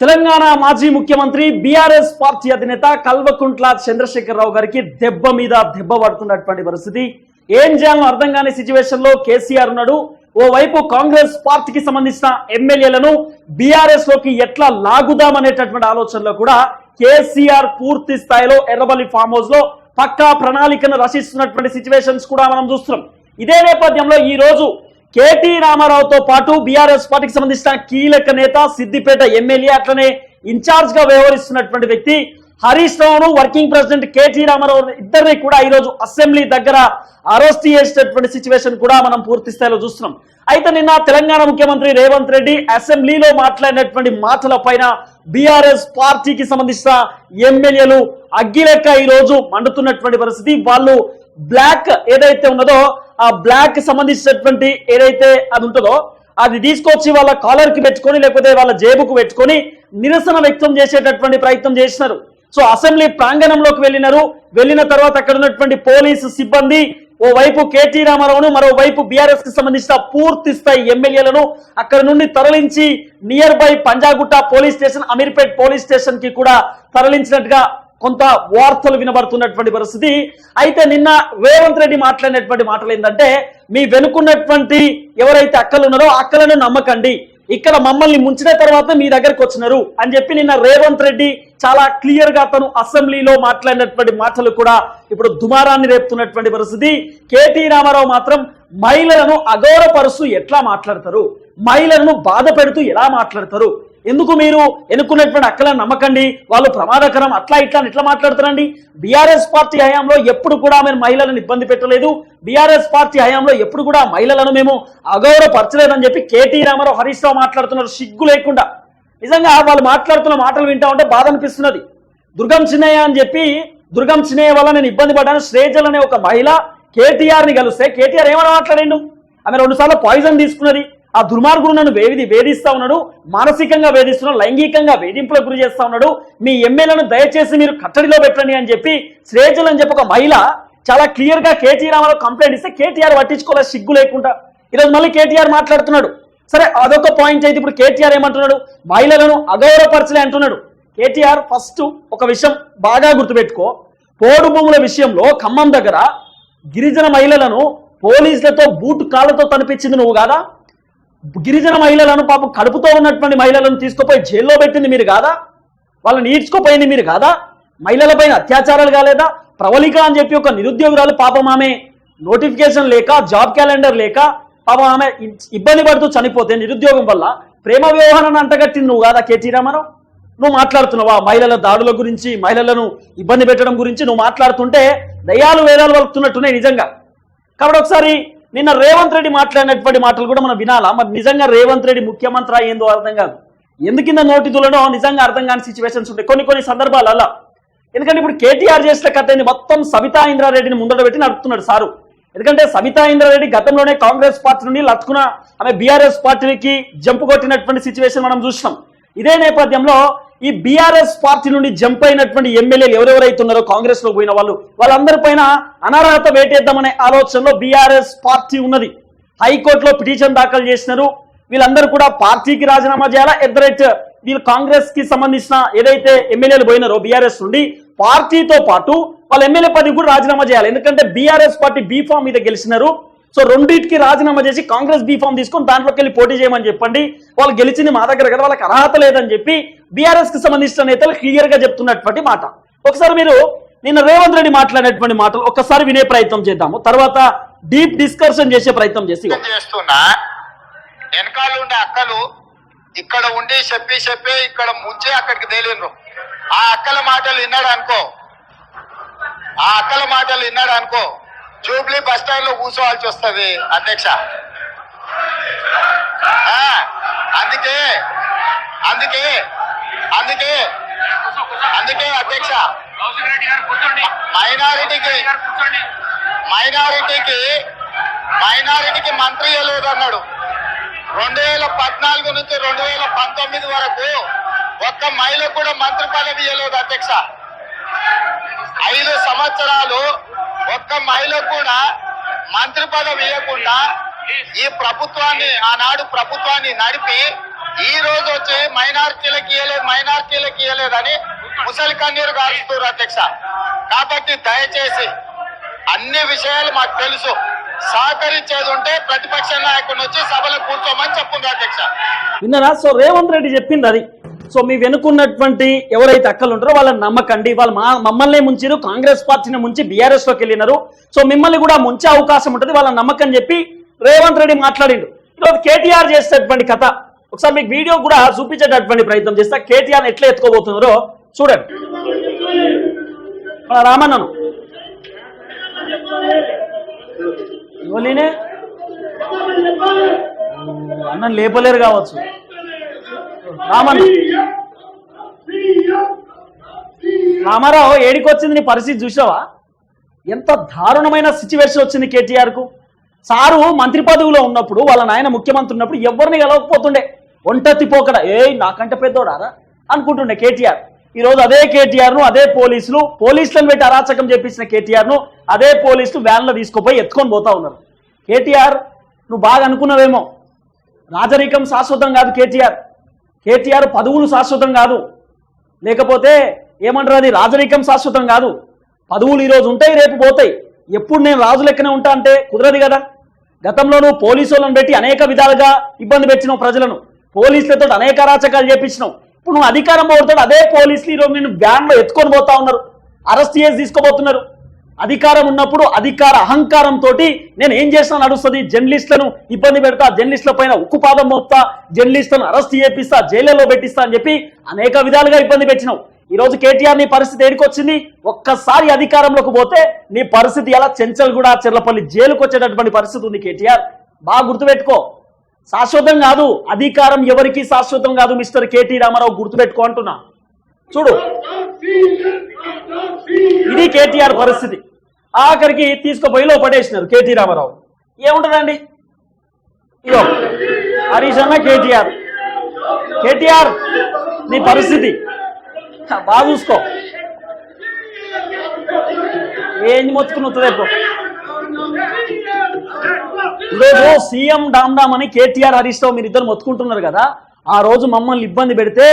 తెలంగాణ మాజీ ముఖ్యమంత్రి BRS party అధినేత కల్వకుంట్ల చంద్రశేఖరరావు గారికి దెబ్బ మీద దెబ్బ పడుతున్నటువంటి పరిస్థితి. ఏం చేయాలో అర్థం కాని సిచ్యువేషన్లో కేసీఆర్ ఉన్నాడు. ఓవైపు కాంగ్రెస్ పార్టీకి సంబంధించిన ఎమ్మెల్యేలను బీఆర్ఎస్లోకి ఎట్లా లాగుదామనేటటువంటి ఆలోచనలో కూడా కేసీఆర్ పూర్తి స్థాయిలో ఎర్రబల్లి ఫామ్ హౌస్లో పక్కా ప్రణాళికను రచిస్తున్నటువంటి సిచ్యువేషన్స్ కూడా మనం చూస్తున్నాం. ఇదే నేపథ్యంలో ఈ రోజు కేటీ రామారావుతో పాటు బీఆర్ఎస్ పార్టీకి సంబంధించిన కీలక నేత సిద్దిపేట ఎమ్మెల్యే అట్లనే ఇన్ఛార్జ్గా వ్యవహరిస్తున్నటువంటి వ్యక్తి హరీష్ రావును వర్కింగ్ ప్రెసిడెంట్ కేటీ రామారావు ఇద్దరిని కూడా ఈ రోజు అసెంబ్లీ దగ్గర అరెస్ట్ చేసేటటువంటి సిచ్యువేషన్ కూడా మనం పూర్తి స్థాయిలో చూస్తున్నాం. అయితే నిన్న తెలంగాణ ముఖ్యమంత్రి రేవంత్ రెడ్డి అసెంబ్లీలో మాట్లాడినటువంటి మాటల పైన బీఆర్ఎస్ పార్టీకి సంబంధించిన ఎమ్మెల్యేలు అగ్గిలెక్క ఈ రోజు మండుతున్నటువంటి పరిస్థితి. వాళ్ళు బ్లాక్ ఏదైతే ఉన్నదో ఆ బ్లాక్ సంబంధించినటువంటి ఏదైతే అది ఉంటుందో అది తీసుకొచ్చి వాళ్ళ కాలర్కి పెట్టుకొని లేకపోతే వాళ్ళ జేబుకు పెట్టుకొని నిరసన వ్యక్తం చేసేటటువంటి ప్రయత్నం చేసినారు. సో అసెంబ్లీ ప్రాంగణంలోకి వెళ్ళినారు. వెళ్ళిన తర్వాత అక్కడ ఉన్నటువంటి పోలీసు సిబ్బంది ఓవైపు కేటీ రామారావును మరోవైపు బీఆర్ఎస్కి సంబంధించిన పూర్తి స్థాయి ఎమ్మెల్యేలను అక్కడ నుండి తరలించి near by Panjagutta police station Ameerpet police స్టేషన్కి కూడా తరలించినట్టుగా కొంత వార్తలు వినబడుతున్నటువంటి పరిస్థితి. అయితే నిన్న రేవంత్ రెడ్డి మాట్లాడినటువంటి మాటలు ఏంటంటే మీ వెనుకున్నటువంటి ఎవరైతే అక్కలు ఉన్నారో అక్కలను నమ్మకండి. ఇక్కడ మమ్మల్ని ముంచిన తర్వాత మీ దగ్గరకు వచ్చినారు. అని చెప్పి నిన్న రేవంత్ రెడ్డి చాలా క్లియర్గా తను అసెంబ్లీలో మాట్లాడినటువంటి మాటలు కూడా ఇప్పుడు దుమారాన్ని రేపుతున్నటువంటి పరిస్థితి. కేటీ రామారావు మాత్రం మహిళలను అగౌరవపరుస్తూ ఎట్లా మాట్లాడతారు? మహిళలను బాధ పెడుతూ ఎలా మాట్లాడతారు? ఎందుకు మీరు ఎన్నుకున్నటువంటి అక్కలను నమ్మకండి? వాళ్ళు ప్రమాదకరం అట్లా ఇట్లా అని ఎట్లా మాట్లాడుతారండి బీఆర్ఎస్ పార్టీ హయాంలో ఎప్పుడు కూడా మేము మహిళలను ఇబ్బంది పెట్టలేదు. బీఆర్ఎస్ పార్టీ హయాంలో ఎప్పుడు కూడా మహిళలను మేము అగౌరవపరచలేదని చెప్పి కేటీ రామారావు హరీష్ రావు మాట్లాడుతున్నారు. సిగ్గు లేకుండా. నిజంగా వాళ్ళు మాట్లాడుతున్న మాటలు వింటా ఉంటే బాధ అనిపిస్తున్నది. దుర్గం చిన్నయ్య అని చెప్పి దుర్గం చిన్నయ్య వల్ల నేను ఇబ్బంది పడ్డాను. శ్రేజల్ అనే ఒక మహిళ కేటీఆర్ని కలిస్తే కేటీఆర్ ఏమైనా మాట్లాడిండు? ఆమె రెండుసార్లు పాయిజన్ తీసుకున్నది. ఆ దుర్మార్గుడు నన్ను వేది వేధిస్తా ఉన్నాడు మానసికంగా వేధిస్తున్నాడు లైంగికంగా వేధింపులకు గురి చేస్తా ఉన్నాడు. మీ ఎమ్మెల్యేలను దయచేసి మీరు కట్టడిలో పెట్టండి అని చెప్పి శ్రేజల్ అని చెప్పి ఒక మహిళ చాలా క్లియర్గా కేటీ రామారావు కంప్లైంట్ ఇస్తే కేటీఆర్ పట్టించుకోలేదు సిగ్గు లేకుండా. ఈరోజు మళ్ళీ కేటీఆర్ మాట్లాడుతున్నాడు. సరే అదొక పాయింట్ అయితే ఇప్పుడు కేటీఆర్ ఏమంటున్నాడు? మహిళలను అగౌరవపరచలే అంటున్నాడు. కేటీఆర్ ఫస్ట్ ఒక విషయం బాగా గుర్తుపెట్టుకో. పోడు భూముల విషయంలో ఖమ్మం దగ్గర గిరిజన మహిళలను పోలీసులతో బూటు కాళ్ళతో తనిపించింది నువ్వు కాదా? గిరిజన మహిళలను పాపం కడుపుతో ఉన్నటువంటి మహిళలను తీసుకుపోయి జైల్లో పెట్టింది మీరు కాదా? వాళ్ళని ఈడ్చుకుపోయింది మీరు కాదా? మహిళలపైన అత్యాచారాలు కాలేదా? ప్రవళిక అని చెప్పి ఒక నిరుద్యోగురాలు పాపం ఆమె నోటిఫికేషన్ లేక జాబ్ క్యాలెండర్ లేక పాపం ఆమె ఇబ్బంది పడుతూ చనిపోతే నిరుద్యోగం వల్ల ప్రేమ వ్యవహారాన్ని అంటగట్టింది నువ్వు కాదా కేటీ రామారావు? నువ్వు మాట్లాడుతున్నావా? మహిళల దాడుల గురించి మహిళలను ఇబ్బంది పెట్టడం గురించి నువ్వు మాట్లాడుతుంటే దయాలు వేదాలు వలుపుతున్నట్టున్నాయి నిజంగా. కాబట్టి ఒకసారి నిన్న రేవంత్ రెడ్డి మాట్లాడినటువంటి మాటలు కూడా మనం వినాలా? మరి నిజంగా రేవంత్ రెడ్డి ముఖ్యమంత్రి ఏందో అర్థం కాదు. ఎందుకింద నోటి దులనో నిజంగా అర్థం కాని సిచ్యువేషన్స్ ఉంటాయి. కొన్ని కొన్ని సందర్భాలలో ఎందుకంటే ఇప్పుడు కేటీఆర్ చేసిన కథ ఏంది? మొత్తం సబితా ఇంద్రారెడ్డిని ముందట పెట్టి నడుపుతున్నాడు సారు. ఎందుకంటే సబితా ఇంద్రారెడ్డి గతంలోనే కాంగ్రెస్ పార్టీ నుండి లత్కున ఆమె బీఆర్ఎస్ పార్టీకి జంప్ కొట్టినటువంటి సిచ్యువేషన్ మనం చూసినాం. ఇదే నేపథ్యంలో ఈ బీఆర్ఎస్ పార్టీ నుండి జంప్ అయినటువంటి ఎమ్మెల్యేలు ఎవరెవరైతే ఉన్నారో కాంగ్రెస్లో పోయిన వాళ్ళు వాళ్ళందరి పైన అనర్హత వేటేద్దామనే ఆలోచనలో బీఆర్ఎస్ పార్టీ ఉన్నది. హైకోర్టులో పిటిషన్ దాఖలు చేసినారు. వీళ్ళందరూ కూడా పార్టీకి రాజీనామా చేయాలా? ఎట్ ద రేట్ వీళ్ళు కాంగ్రెస్కి సంబంధించిన ఏదైతే ఎమ్మెల్యేలు పోయినారో బీఆర్ఎస్ నుండి పార్టీతో పాటు వాళ్ళ ఎమ్మెల్యే పదవి కూడా రాజీనామా చేయాలి. ఎందుకంటే బీఆర్ఎస్ పార్టీ బీఫామ్ మీద గెలిచినారు. సో రెండింటికి రాజీనామా చేసి కాంగ్రెస్ బీఫామ్ తీసుకొని దాంట్లోకి వెళ్ళి పోటీ చేయమని చెప్పండి. వాళ్ళు గెలిచింది మా దగ్గర కదా వాళ్ళకి అర్హత లేదని చెప్పి బీఆర్ఎస్కి సంబంధించిన నేతలు క్లియర్గా చెప్తున్నటువంటి మాట. ఒకసారి మీరు నిన్న రేవంత్ రెడ్డి మాట్లాడినటువంటి మాటలు ఒక్కసారి వినే ప్రయత్నం చేద్దాము. తర్వాత డీప్ డిస్కషన్ చేసే ప్రయత్నం చేసి చేస్తున్నా వెనకాల ఉండే అక్కలు ఇక్కడ ఉండి చెప్పి చెప్పి ఇక్కడ ముంచి అక్కడికి తేలిండ్రు. ఆ అక్కల మాటలు విన్నాడు అనుకో. ఆ అక్కల మాటలు విన్నాడు అనుకో. జూబ్లీ బస్ స్టాండ్లో కూర్చోవాల్సి వస్తుంది అధ్యక్ష. అందుకే అందుకే అందుకే అందుకే అధ్యక్ష. మైనారిటీకి మైనారిటీకి మైనారిటీకి మంత్రి ఇవ్వలేదు అన్నాడు రెండు వేల పద్నాలుగు నుంచి రెండు వేల పంతొమ్మిది వరకు ఒక్క మైలకు కూడా మంత్రి పదవి ఇవ్వలేదు అధ్యక్ష. ఐదు సంవత్సరాలు ఒక్క మహిళకు కూడా మంత్రి పదవి ఇవ్వకుండా ఈ ప్రభుత్వాన్ని ఆనాడు ప్రభుత్వాన్ని నడిపి ఈ రోజు వచ్చి మైనార్టీలకు ఇవ్వలేదు మైనార్టీలకు ఇవ్వలేదని ముసలి కన్నీరు కారుస్తున్నారు అధ్యక్ష. కాబట్టి దయచేసి అన్ని విషయాలు మాకు తెలుసు. సహకరించేది ఉంటే ప్రతిపక్ష నాయకుని వచ్చి సభలో కూర్చోమని చెప్పుండ్రు అధ్యక్ష. విన్నారా? సో రేవంత్ రెడ్డి చెప్పింది అది. సో మీ వెనుకున్నటువంటి ఎవరైతే అక్కలు ఉంటారో వాళ్ళని నమ్మకండి. వాళ్ళు మా మమ్మల్ని ముంచిరు కాంగ్రెస్ పార్టీని ముంచి బీఆర్ఎస్లోకి వెళ్ళినారు. సో మిమ్మల్ని కూడా ముంచే అవకాశం ఉంటుంది. వాళ్ళ నమ్మకం చెప్పి రేవంత్ రెడ్డి మాట్లాడిండు. ఈరోజు కేటీఆర్ చేసేటటువంటి కథ. ఒకసారి మీకు వీడియో కూడా చూపించేటటువంటి ప్రయత్నం చేస్తా. కేటీఆర్ ఎట్లా ఎత్తుకోబోతున్నారో చూడండి. మన రామన్నను. అన్నం లేపలేరు కావచ్చు. రామన్న రామారావు ఏడికొచ్చింది నీ పరిస్థితి చూసావా ఎంత దారుణమైన సిచ్యువేషన్ వచ్చింది కేటీఆర్కు సారు మంత్రి పదవిలో ఉన్నప్పుడు వాళ్ళ నాయన ముఖ్యమంత్రి ఉన్నప్పుడు ఎవరిని గెలవకపోతుండే? ఒంట తిపోకడ? ఏ నాకంటే పెద్దోడారా? అనుకుంటుండే కేటీఆర్. ఈ రోజు అదే కేటీఆర్ను అదే పోలీసులు పోలీసులను పెట్టి అరాచకం చేపించిన కేటీఆర్ను అదే పోలీసులు వ్యాన్లో తీసుకుపోయి ఎత్తుకొని పోతా ఉన్నారు. కేటీఆర్ నువ్వు బాగా అనుకున్నావేమో. రాజరికం శాశ్వతం కాదు కేటీఆర్. కేటీఆర్ పదవులు శాశ్వతం కాదు. లేకపోతే ఏమంటారు అది? రాజరికం శాశ్వతం కాదు. పదవులు ఈరోజు ఉంటాయి రేపు పోతాయి. ఎప్పుడు నేను రాజు లెక్కనే ఉంటా అంటే కుదరదు కదా. గతంలోనూ పోలీసు వాళ్ళని పెట్టి అనేక విధాలుగా ఇబ్బంది పెట్టినావు ప్రజలను. పోలీసులతో అనేక అరాచకాలు చేపించినావు ఇప్పుడు నువ్వు అధికారం పోతాడు అదే పోలీసులు ఈరోజు నేను వ్యాన్లో ఎత్తుకొని పోతా ఉన్నారు. అరెస్ట్ చేసి తీసుకోబోతున్నారు అధికారం ఉన్నప్పుడు అధికార అహంకారంతో నేను ఏం చేసినా నడుస్తుంది? జర్నలిస్టులను ఇబ్బంది పెడతా జర్నలిస్టుల పైన ఉక్కుపాదం మోపుతా జర్నలిస్టులను అరెస్ట్ చేపిస్తా జైళ్ళలో పెట్టిస్తా అని చెప్పి అనేక విధాలుగా ఇబ్బంది పెట్టినావు. ఈ రోజు కేటీఆర్ నీ పరిస్థితి ఏడికొచ్చింది ఒక్కసారి అధికారంలోకి పోతే నీ పరిస్థితి ఎలా? చెంచల్ కూడా చెర్లపల్లి జైలుకు వచ్చేటటువంటి పరిస్థితి ఉంది కేటీఆర్. బాగా గుర్తుపెట్టుకో. శాశ్వతం కాదు. అధికారం ఎవరికి శాశ్వతం కాదు మిస్టర్ కేటీ రామారావు. గుర్తుపెట్టుకో అంటున్నా. చూడు. ఇది కేటీఆర్ పరిస్థితి. ఆఖరికి తీసుకుపోయి పడేసినారు కేటీ రామారావు. ఏముంటుందండి? ఇదో హరీష్ అన్న కేటీఆర్. కేటీఆర్ నీ పరిస్థితి. బాగా చూసుకో. ఏం మొత్తుకున్నది వస్తుంది ఇప్పుడు? ఈరోజు సీఎం డామ్ డామ్ అని కేటీఆర్ హరీష్ రావు మీరు ఇద్దరు మొత్తుకుంటున్నారు కదా. ఆ రోజు మమ్మల్ని ఇబ్బంది పెడితే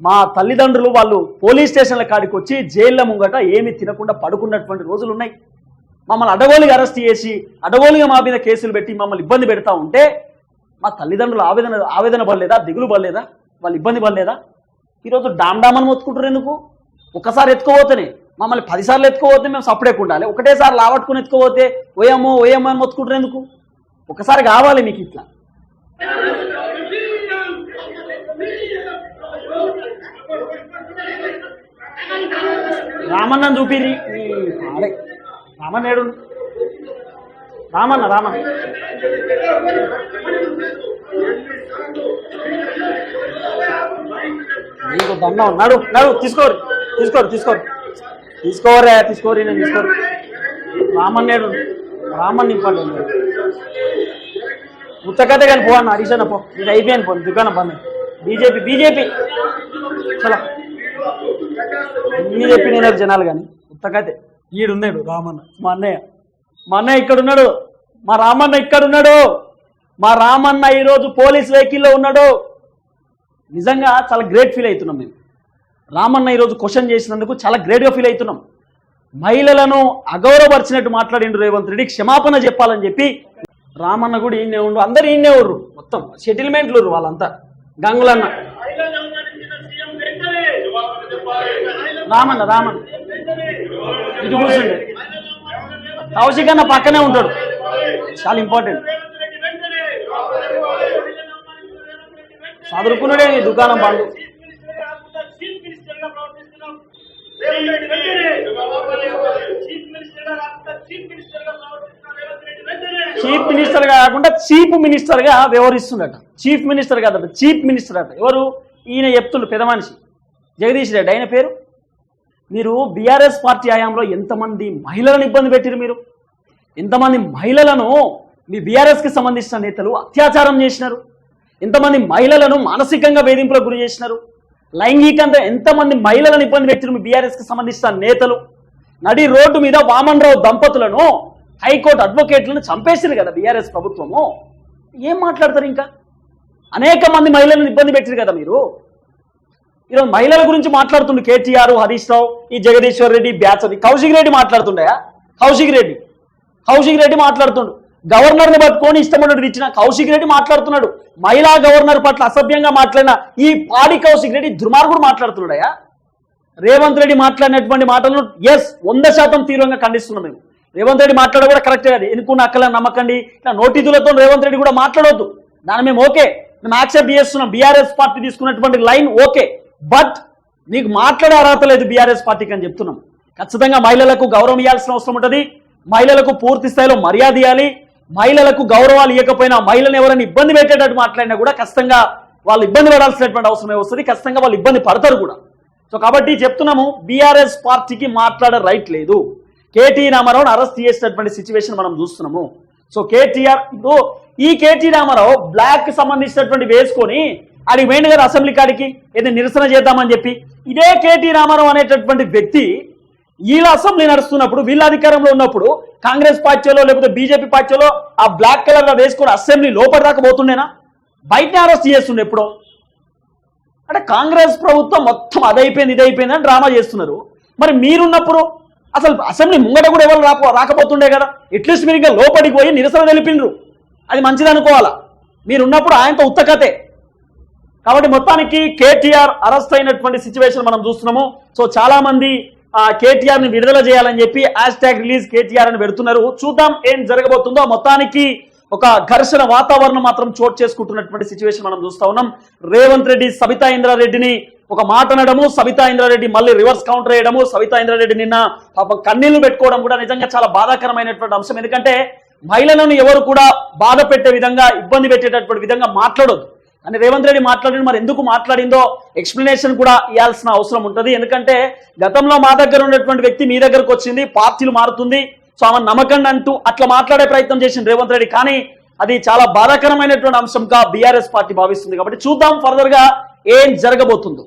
మా తల్లిదండ్రులు వాళ్ళు పోలీస్ స్టేషన్ల కాడికి వచ్చి జైళ్ళ ముంగట ఏమి తినకుండా పడుకున్నటువంటి రోజులు ఉన్నాయి మమ్మల్ని అడగోలుగా అరెస్ట్ చేసి అడగోలుగా మా మీద కేసులు పెట్టి మమ్మల్ని ఇబ్బంది పెడతా ఉంటే మా తల్లిదండ్రులు ఆవేదన ఆవేదన పడలేదా? దిగులు పడలేదా? వాళ్ళు ఇబ్బంది పడలేదా? ఈరోజు డామ్డామని మొత్తుకుంటారు ఎందుకు? ఒకసారి ఎత్తుకోబోతేనే మమ్మల్ని పదిసార్లు ఎత్తుకోపోతే మేము సపరేట్ ఉండాలి. ఒకటేసారి లావట్టుకుని ఎత్తుకోబోతే ఓయమ్మో ఓయమ్మో అని మొత్తుకుంటారు ఎందుకు? ఒకసారి కావాలి మీకు ఇట్లా. రామన్న చూపిరి అడే రామన్న ఏడు. రామన్న రామన్న నీకు దండం నడు నడు తీసుకోరు. తీసుకోరు తీసుకోరు. తీసుకోరే తీసుకోరి నేను తీసుకోరు. రామన్న ఏడు. రామన్ నింపండి ఉత్తకతే కానీ పో అన్న హరీష్ అన్న పో. ఇది అయిపోయాను పో. దుకాణం పని. BJP BJP. చలో. అన్నీ చెప్పినారు జనాలు కానీ ఉత్తకైతే ఈడున్నాడు రామన్న మా అన్నయ్య. మా అన్నయ్య ఇక్కడున్నాడు. మా రామన్న ఇక్కడ ఉన్నాడు మా రామన్న ఈరోజు పోలీస్ వెహికల్లో ఉన్నాడు. నిజంగా చాలా గ్రేట్ ఫీల్ అవుతున్నాం మేము. రామన్న ఈరోజు క్వశ్చన్ చేసినందుకు చాలా గ్రేట్గా ఫీల్ అవుతున్నాం. మహిళలను అగౌరవపరిచినట్టు మాట్లాడిండు రేవంత్ రెడ్డి. క్షమాపణ చెప్పాలని చెప్పి రామన్న కూడా ఈయనే ఉండు. అందరు ఈయనే ఉర్రు మొత్తం సెటిల్మెంట్లు వాళ్ళంతా. గంగులన్న. రామన్న రామన్న. ఇటు కూర్చుండే. కౌశిక్ అన్న పక్కనే ఉంటాడు. చాలా ఇంపార్టెంట్ చదువుకున్నాడే నీ దుకాణం పండు చీఫ్ మినిస్టర్గా కాకుండా చీఫ్ మినిస్టర్గా వ్యవహరిస్తుండట చీఫ్ మినిస్టర్ కాదట చీఫ్ మినిస్టర్ అట. ఎవరు? ఈయన చెప్తుండు పెద్ద మనిషి. జగదీష్ రెడ్డి ఆయన పేరు? మీరు బీఆర్ఎస్ పార్టీ హయాంలో ఎంతమంది మహిళలను ఇబ్బంది పెట్టిరు మీరు? ఎంతమంది మహిళలను మీ బీఆర్ఎస్కి సంబంధించిన నేతలు అత్యాచారం చేసినారు? ఎంతమంది మహిళలను మానసికంగా వేధింపులకు గురి చేసినారు? లైంగికంగా ఎంతమంది మహిళలను ఇబ్బంది పెట్టిరు మీ బీఆర్ఎస్కి సంబంధించిన నేతలు? నడి రోడ్డు మీద వామన్ రావు దంపతులను హైకోర్టు అడ్వకేట్లను చంపేసింది కదా బీఆర్ఎస్ ప్రభుత్వము? ఏం మాట్లాడతారు ఇంకా? అనేక మంది మహిళలను ఇబ్బంది పెట్టారు కదా మీరు? ఈరోజు మహిళల గురించి మాట్లాడుతుండు కేటీఆర్ హరీష్ రావు ఈ జగదీశ్వర్ రెడ్డి బ్యాచ్ అది కౌశిక్ రెడ్డి మాట్లాడుతుండయా? కౌశిక్ రెడ్డి. కౌశిక్ రెడ్డి మాట్లాడుతుండు. గవర్నర్ని పట్టుకొని ఇష్టమైనట్టు ఇచ్చిన కౌశిక్ రెడ్డి మాట్లాడుతున్నాడు. మహిళా గవర్నర్ పట్ల అసభ్యంగా మాట్లాడిన ఈ పాడి కౌశిక్ రెడ్డి దుర్మార్గుడు మాట్లాడుతున్నాడయా? రేవంత్ రెడ్డి మాట్లాడినటువంటి మాటలను ఎస్ వంద శాతం తీవ్రంగా ఖండిస్తున్నాం మేము. రేవంత్ రెడ్డి మాట్లాడ కూడా కరెక్టే కాదు ఎన్నుకున్న అక్కల నమ్మకండి. ఇట్లా నోటీసులతో రేవంత్ రెడ్డి కూడా మాట్లాడవద్దు దాని మేము ఓకే. మేము యాక్సెప్ట్ చేస్తున్నాం. బీఆర్ఎస్ పార్టీ తీసుకున్నటువంటి లైన్ ఓకే. బట్ నీకు మాట్లాడే అర్హత లేదు బీఆర్ఎస్ పార్టీకి అని చెప్తున్నాం. ఖచ్చితంగా మహిళలకు గౌరవం ఇవ్వాల్సిన అవసరం ఉంటుంది. మహిళలకు పూర్తి స్థాయిలో మర్యాద ఇవ్వాలి మహిళలకు గౌరవాలు ఇవ్వకపోయినా మహిళను ఎవరైనా ఇబ్బంది పెట్టేటట్టు మాట్లాడినా కూడా ఖచ్చితంగా వాళ్ళు ఇబ్బంది పడాల్సినటువంటి అవసరమే వస్తుంది. ఖచ్చితంగా వాళ్ళు ఇబ్బంది పడతారు కూడా. సో కాబట్టి చెప్తున్నాము బీఆర్ఎస్ పార్టీకి మాట్లాడే రైట్ లేదు. కేటీ రామారావును అరెస్ట్ చేసినటువంటి సిచ్యువేషన్ మనం చూస్తున్నాము. సో కేటీఆర్ ఇప్పుడు ఈ కేటీ రామారావు బ్లాక్ సంబంధించినటువంటి వేసుకొని అది మెయిన్ గారు అసెంబ్లీ కాడికి ఏదో నిరసన చేద్దామని చెప్పి. ఇదే కేటీ రామారావు అనేటటువంటి వ్యక్తి వీళ్ళ అసెంబ్లీ నడుస్తున్నప్పుడు వీళ్ళ అధికారంలో ఉన్నప్పుడు కాంగ్రెస్ పార్టీలో లేకపోతే బీజేపీ పార్టీలో ఆ బ్లాక్ కలర్లో వేసుకుని అసెంబ్లీ లోపల పోతుండేనా? బయటనే అరెస్ట్ చేస్తుండే ఎప్పుడో. అంటే కాంగ్రెస్ ప్రభుత్వం మొత్తం అదైపోయింది ఇదైపోయింది అని డ్రామా చేస్తున్నారు. మరి మీరున్నప్పుడు అసలు అసెంబ్లీ ముంగట కూడా ఎవరు రాపో రాకపోతుండే కదా? అట్లీస్ట్ మీరు ఇంకా లోపలికి పోయి నిరసన తెలిపిండ్రు. అది మంచిది అనుకోవాలా? మీరున్నప్పుడు ఆయనతో ఉత్తకతే కాబట్టి మొత్తానికి కేటీఆర్ అరెస్ట్ అయినటువంటి సిచ్యువేషన్ మనం చూస్తున్నాము. సో చాలా మంది కేటీఆర్ని విడుదల చేయాలని చెప్పి హ్యాష్ ట్యాగ్ రిలీజ్ కేటీఆర్ అని పెడుతున్నారు. చూద్దాం ఏం జరగబోతుందో. మొత్తానికి ఒక ఘర్షణ వాతావరణం మాత్రం చోటు చేసుకుంటున్నటువంటి సిచ్యువేషన్ మనం చూస్తా ఉన్నాం. రేవంత్ రెడ్డి సబితా ఇంద్రారెడ్డిని ఒక మాట అనడము సబితా ఇంద్రారెడ్డి మళ్ళీ రివర్స్ కౌంటర్ వేయడము సబితా ఇంద్రారెడ్డి నిన్న పాపం కన్నీళ్ళు పెట్టుకోవడం కూడా నిజంగా చాలా బాధాకరమైనటువంటి అంశం. ఎందుకంటే మహిళలను ఎవరు కూడా బాధ పెట్టే విధంగా ఇబ్బంది పెట్టేటటువంటి విధంగా మాట్లాడొద్దు. అని రేవంత్ రెడ్డి మాట్లాడిన మరి ఎందుకు మాట్లాడిందో ఎక్స్ప్లెనేషన్ కూడా ఇవ్వాల్సిన అవసరం ఉంటుంది. ఎందుకంటే గతంలో మా దగ్గర ఉన్నటువంటి వ్యక్తి మీ దగ్గరకు వచ్చింది పార్టీలు మారుతుంది. సో ఆమె నమ్మకండి అంటూ అట్లా మాట్లాడే ప్రయత్నం చేసింది రేవంత్ రెడ్డి. కానీ అది చాలా బాధాకరమైనటువంటి అంశంగా బీఆర్ఎస్ పార్టీ భావిస్తుంది. కాబట్టి చూద్దాం ఫర్దర్గా ఏం జరగబోతుందో.